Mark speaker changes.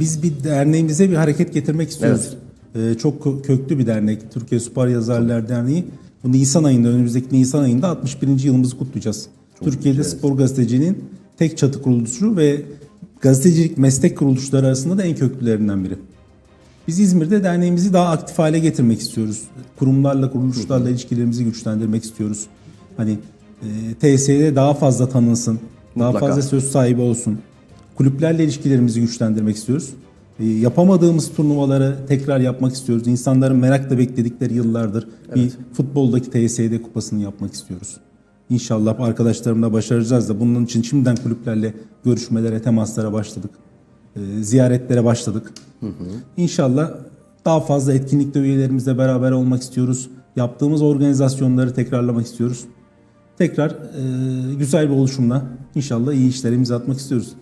Speaker 1: Biz bir derneğimize bir hareket getirmek istiyoruz. Ee, çok kö- köklü bir dernek. Türkiye Süper Yazarlar Derneği. Bu Nisan ayında, önümüzdeki Nisan ayında 61. yılımızı kutlayacağız. Türkiye'de spor gazeteciliğinin tek çatı kuruluşu ve gazetecilik meslek kuruluşları arasında da en köklülerinden biri. Biz İzmir'de derneğimizi daha aktif hale getirmek istiyoruz. Kurumlarla, kuruluşlarla ilişkilerimizi güçlendirmek istiyoruz. Hani e, TSE'de daha fazla tanınsın, daha
Speaker 2: Mutlaka.
Speaker 1: fazla söz sahibi olsun. Kulüplerle ilişkilerimizi güçlendirmek istiyoruz. E, yapamadığımız turnuvaları tekrar yapmak istiyoruz. İnsanların merakla bekledikleri yıllardır bir futboldaki TSE'de kupasını yapmak istiyoruz. İnşallah arkadaşlarımla başaracağız da bunun için şimdiden kulüplerle görüşmelere, temaslara başladık. E, ziyaretlere başladık. İnşallah daha fazla etkinlikte üyelerimizle beraber olmak istiyoruz. Yaptığımız organizasyonları tekrarlamak istiyoruz. Tekrar e, güzel bir oluşumla inşallah iyi işlere imza atmak istiyoruz.